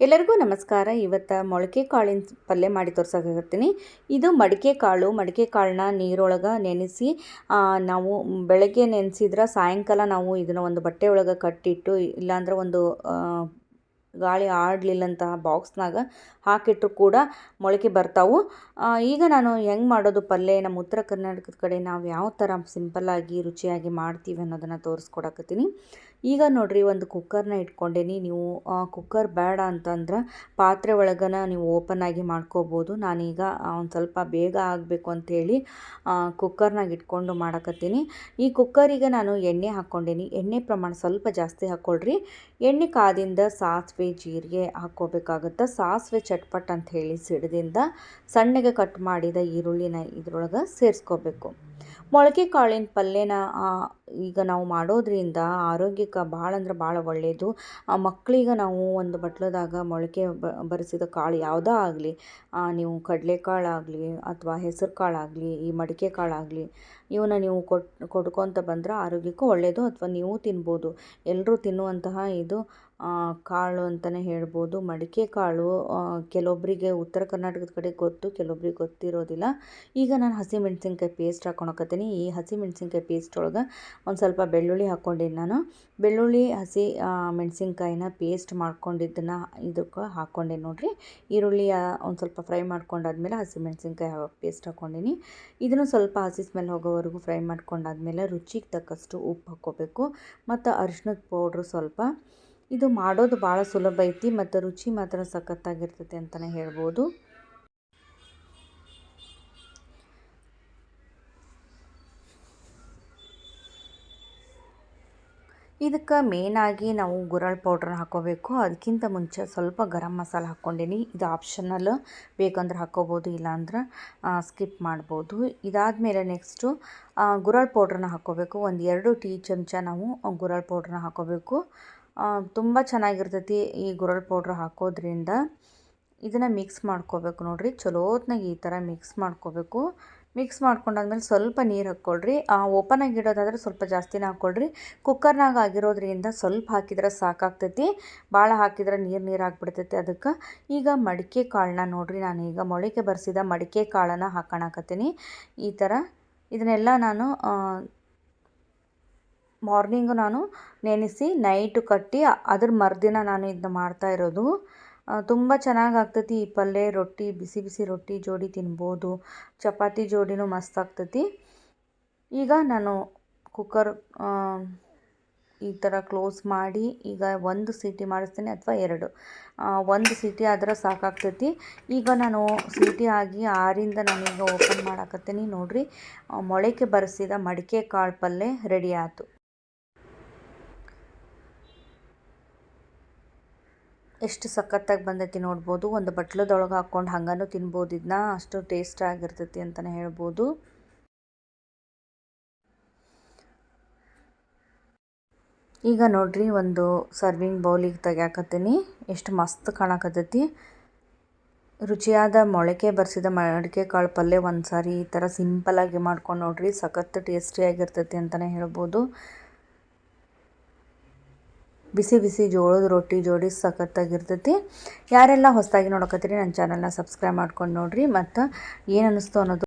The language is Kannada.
ಎಲ್ಲರಿಗೂ ನಮಸ್ಕಾರ. ಇವತ್ತು ಮೊಳಕೆ ಕಾಳಿನ ಪಲ್ಯ ಮಾಡಿ ತೋರ್ಸಕತ್ತೀನಿ ಇದು ಮಡಿಕೆ ಕಾಳು. ಮಡಿಕೆ ಕಾಳನ್ನ ನೀರೊಳಗೆ ನೆನೆಸಿ ನಾವು ಬೆಳಗ್ಗೆ ನೆನೆಸಿದ್ರೆ ಸಾಯಂಕಾಲ ನಾವು ಇದನ್ನು ಒಂದು ಬಟ್ಟೆ ಒಳಗೆ ಕಟ್ಟಿಟ್ಟು, ಇಲ್ಲಾಂದ್ರೆ ಒಂದು ಗಾಳಿ ಆಡಲಿಲ್ಲಂತಹ ಬಾಕ್ಸ್ನಾಗ ಹಾಕಿಟ್ಟರು ಕೂಡ ಮೊಳಕೆ ಬರ್ತಾವು. ಈಗ ನಾನು ಹೆಂಗೆ ಮಾಡೋದು ಪಲ್ಯ? ನಮ್ಮ ಉತ್ತರ ಕರ್ನಾಟಕದ ಕಡೆ ನಾವು ಯಾವ ಥರ ಸಿಂಪಲ್ಲಾಗಿ ರುಚಿಯಾಗಿ ಮಾಡ್ತೀವಿ ಅನ್ನೋದನ್ನು ತೋರಿಸ್ಕೊಡಕತ್ತೀನಿ. ಈಗ ನೋಡ್ರಿ ಒಂದು ಕುಕ್ಕರ್ನ ಇಟ್ಕೊಂಡೇನಿ. ನೀವು ಕುಕ್ಕರ್ ಬೇಡ ಅಂತಂದ್ರೆ ಪಾತ್ರೆ ಒಳಗನ ನೀವು ಓಪನ್ ಆಗಿ ಮಾಡ್ಕೋಬೋದು. ನಾನೀಗ ಒಂದು ಸ್ವಲ್ಪ ಬೇಗ ಆಗಬೇಕು ಅಂಥೇಳಿ ಕುಕ್ಕರ್ನಾಗ ಇಟ್ಕೊಂಡು ಮಾಡಕತ್ತೀನಿ. ಈ ಕುಕ್ಕರಿಗೆ ನಾನು ಎಣ್ಣೆ ಹಾಕ್ಕೊಂಡೇನಿ. ಎಣ್ಣೆ ಪ್ರಮಾಣ ಸ್ವಲ್ಪ ಜಾಸ್ತಿ ಹಾಕ್ಕೊಳ್ರಿ ಎಣ್ಣೆ ಕಾದಿಂದ ಸಾಸಿವೆ, ಜೀರಿಗೆ ಹಾಕ್ಕೋಬೇಕಾಗುತ್ತೆ. ಸಾಸಿವೆ ಚಟ್ಪಟ್ ಅಂತ ಹೇಳಿ ಸಿಡದಿಂದ ಸಣ್ಣಗೆ ಕಟ್ ಮಾಡಿದ ಈರುಳ್ಳಿನ ಇದ್ರೊಳಗೆ ಸೇರಿಸ್ಕೋಬೇಕು. ಮೊಳಕೆ ಕಾಳಿನ ಪಲ್ಯನ ಈಗ ನಾವು ಮಾಡೋದ್ರಿಂದ ಆರೋಗ್ಯಕ್ಕೆ ಭಾಳ ಅಂದ್ರೆ ಭಾಳ ಒಳ್ಳೆಯದು ಮಕ್ಕಳಿಗೆ ನಾವು ಒಂದು ಬಟ್ಲದಾಗ ಮೊಳಕೆ ಬರಿಸಿದ ಕಾಳು ಯಾವುದೇ ಆಗಲಿ ನೀವು ಕಡಲೆಕಾಳು ಆಗಲಿ ಅಥವಾ ಹೆಸರು ಕಾಳಾಗಲಿ ಈ ಮಡಿಕೆ ಕಾಳಾಗಲಿ ಇವನ್ನ ನೀವು ಕೊಟ್ ಕೊಡ್ಕೊತ ಬಂದ್ರೆ ಆರೋಗ್ಯಕ್ಕೂ ಒಳ್ಳೆಯದು ಅಥವಾ ನೀವು ತಿನ್ಬೋದು. ಎಲ್ಲರೂ ತಿನ್ನುವಂತಹ ಇದು ಕಾಳು ಅಂತಲೇ ಹೇಳ್ಬೋದು. ಮಡಿಕೆ ಕಾಳು ಕೆಲವೊಬ್ಬರಿಗೆ ಉತ್ತರ ಕರ್ನಾಟಕದ ಕಡೆ ಗೊತ್ತು, ಕೆಲವೊಬ್ರಿಗೆ ಗೊತ್ತಿರೋದಿಲ್ಲ. ಈಗ ನಾನು ಹಸಿಮೆಣ್ಸಿನ್ಕಾಯಿ ಪೇಸ್ಟ್ ಹಾಕ್ಕೊಳಕತ್ತೀನಿ ಈ ಹಸಿಮೆಣ್ಸಿನ್ಕಾಯಿ ಪೇಸ್ಟ್ ಒಳಗೆ ಒಂದು ಸ್ವಲ್ಪ ಬೆಳ್ಳುಳ್ಳಿ ಹಾಕ್ಕೊಂಡಿದ್ದು ನಾನು. ಬೆಳ್ಳುಳ್ಳಿ, ಹಸಿ ಮೆಣಸಿನ್ಕಾಯಿನ ಪೇಸ್ಟ್ ಮಾಡ್ಕೊಂಡಿದ್ದನ್ನು ಇದಕ್ಕೆ ಹಾಕ್ಕೊಂಡೆ ನೋಡಿರಿ. ಈರುಳ್ಳಿ ಒಂದು ಸ್ವಲ್ಪ ಫ್ರೈ ಮಾಡ್ಕೊಂಡಾದ್ಮೇಲೆ ಹಸಿಮೆಣ್ಸಿನ್ಕಾಯಿ ಪೇಸ್ಟ್ ಹಾಕ್ಕೊಂಡಿನಿ ಇದನ್ನು ಸ್ವಲ್ಪ ಹಸಿ ಸ್ಮೆಲ್ ಹೋಗೋವರೆಗೂ ಫ್ರೈ ಮಾಡ್ಕೊಂಡಾದ್ಮೇಲೆ ರುಚಿಗೆ ತಕ್ಕಷ್ಟು ಉಪ್ಪು ಹಾಕ್ಕೋಬೇಕು. ಮತ್ತು ಅರಿಶಿನದ ಪೌಡ್ರು ಸ್ವಲ್ಪ ಇದು ಮಾಡೋದು ಭಾಳ ಸುಲಭ ಐತಿ ಮತ್ತು ರುಚಿ ಮಾತ್ರ ಸಖತ್ತಾಗಿರ್ತೈತಿ ಅಂತಲೇ ಹೇಳ್ಬೋದು. ಇದಕ್ಕೆ ಮೇನಾಗಿ ನಾವು ಗುರಳ್ ಪೌಡ್ರನ್ನ ಹಾಕೋಬೇಕು. ಅದಕ್ಕಿಂತ ಮುಂಚೆ ಸ್ವಲ್ಪ ಗರಂ ಮಸಾಲ ಹಾಕ್ಕೊಂಡೀನಿ. ಇದು ಆಪ್ಷನಲ್ ಬೇಕಂದ್ರೆ ಹಾಕ್ಕೋಬೋದು ಇಲ್ಲಾಂದ್ರೆ ಸ್ಕಿಪ್ ಮಾಡ್ಬೋದು. ಇದಾದಮೇಲೆ ನೆಕ್ಸ್ಟು ಗುರಳ್ ಪೌಡ್ರನ್ನ ಹಾಕ್ಕೋಬೇಕು ಒಂದು ಎರಡು ಟೀ ಚಮಚ ನಾವು ಗುರಳ್ ಪೌಡ್ರನ್ನ ಹಾಕ್ಕೋಬೇಕು ತುಂಬ ಚೆನ್ನಾಗಿರ್ತೈತಿ ಈ ಗುರಳ್ ಪೌಡ್ರ್ ಹಾಕೋದ್ರಿಂದ. ಇದನ್ನು ಮಿಕ್ಸ್ ಮಾಡ್ಕೋಬೇಕು ನೋಡಿರಿ. ಚಲೋತ್ನಾಗ ಈ ಥರ ಮಿಕ್ಸ್ ಮಾಡ್ಕೋಬೇಕು. ಮಿಕ್ಸ್ ಮಾಡ್ಕೊಂಡಾದ್ಮೇಲೆ ಸ್ವಲ್ಪ ನೀರು ಹಾಕ್ಕೊಳ್ರಿ. ಓಪನ್ ಆಗಿ ಇಡೋದಾದ್ರೆ ಸ್ವಲ್ಪ ಜಾಸ್ತಿನೇ ಹಾಕ್ಕೊಳ್ರಿ. ಕುಕ್ಕರ್ನಾಗ ಆಗಿರೋದ್ರಿಂದ ಸ್ವಲ್ಪ ಹಾಕಿದ್ರೆ ಸಾಕಾಗ್ತೈತಿ. ಭಾಳ ಹಾಕಿದ್ರೆ ನೀರು ನೀರು ಆಗಿಬಿಡ್ತೈತಿ ಅದಕ್ಕೆ. ಈಗ ಮಡಿಕೆ ಕಾಳನ್ನ ನೋಡಿರಿ ನಾನು ಈಗ ಮೊಳಕೆ ಬರೆಸಿದ ಮಡಿಕೆ ಕಾಳನ್ನು ಹಾಕೋಣಕತ್ತೀನಿ. ಈ ಥರ ಇದನ್ನೆಲ್ಲ ನಾನು ಮಾರ್ನಿಂಗು ನಾನು ನೆನೆಸಿ ನೈಟು ಕಟ್ಟಿ ಅದ್ರ ಮರುದಿನ ನಾನು ಇದನ್ನ ಮಾಡ್ತಾ ಇರೋದು. ತುಂಬ ಚೆನ್ನಾಗಿ ಆಗ್ತೈತಿ ಈ ಪಲ್ಯ, ರೊಟ್ಟಿ, ಬಿಸಿ ಬಿಸಿ ರೊಟ್ಟಿ ಜೋಡಿ ತಿನ್ಬೋದು. ಚಪಾತಿ ಜೋಡಿನೂ ಮಸ್ತ್ ಆಗ್ತೈತಿ. ಈಗ ನಾನು ಕುಕ್ಕರ್ ಈ ಥರ ಕ್ಲೋಸ್ ಮಾಡಿ ಈಗ ಒಂದು ಸೀಟಿ ಮಾಡಿಸ್ತೀನಿ ಅಥವಾ ಎರಡು. ಒಂದು ಸೀಟಿ ಆದ್ರೆ ಸಾಕಾಗ್ತೈತಿ. ಈಗ ನಾನು ಸೀಟಿ ಆಗಿ ಆರಿಂದ ನಾನೀಗ ಓಪನ್ ಮಾಡಾಕತ್ತೀನಿ. ನೋಡಿರಿ ಮೊಳಕೆ ಬರೆಸಿದ ಮಡಿಕೆ ಕಾಳು ಪಲ್ಯ ರೆಡಿ ಆಯಿತು. ಎಷ್ಟು ಸಖತ್ತಾಗಿ ಬಂದೈತಿ ನೋಡ್ಬೋದು. ಒಂದು ಬಟ್ಲದೊಳಗೆ ಹಾಕ್ಕೊಂಡು ಹಂಗನೂ ತಿನ್ಬೋದು. ಇದನ್ನ ಅಷ್ಟು ಟೇಸ್ಟ್ ಆಗಿರ್ತೈತಿ ಅಂತಲೇ ಹೇಳ್ಬೋದು. ಈಗ ನೋಡ್ರಿ ಒಂದು ಸರ್ವಿಂಗ್ ಬೌಲಿಗೆ ತೆಗ್ಯಾಕತ್ತೀನಿ. ಎಷ್ಟು ಮಸ್ತ್ ಕಾಣಕತ್ತೈತಿ. ರುಚಿಯಾದ ಮೊಳಕೆ ಬರೆಸಿದ ಮಡಿಕೆ ಕಾಳು ಪಲ್ಯ ಒಂದು ಸಾರಿ ಈ ಥರ ಸಿಂಪಲಾಗಿ ಮಾಡ್ಕೊಂಡು ನೋಡ್ರಿ ಟೇಸ್ಟಿ ಟೇಸ್ಟಿಯಾಗಿರ್ತೈತಿ ಅಂತಲೇ ಹೇಳ್ಬೋದು. ಬಿಸಿ ಬಿಸಿ ಜೋಳದ ರೊಟ್ಟಿ ಜೋಡಿ ಸಖತ್ತಾಗಿರ್ತೈತಿ. ಯಾರೆಲ್ಲ ಹೊಸದಾಗಿ ನೋಡಕತ್ತೀರಿ, ನನ್ನ ಚಾನಲ್ನ ಸಬ್ಸ್ಕ್ರೈಬ್ ಮಾಡ್ಕೊಂಡು ನೋಡಿರಿ. ಮತ್ತು ಏನು ಅನ್ನಿಸ್ತು ಅನ್ನೋದು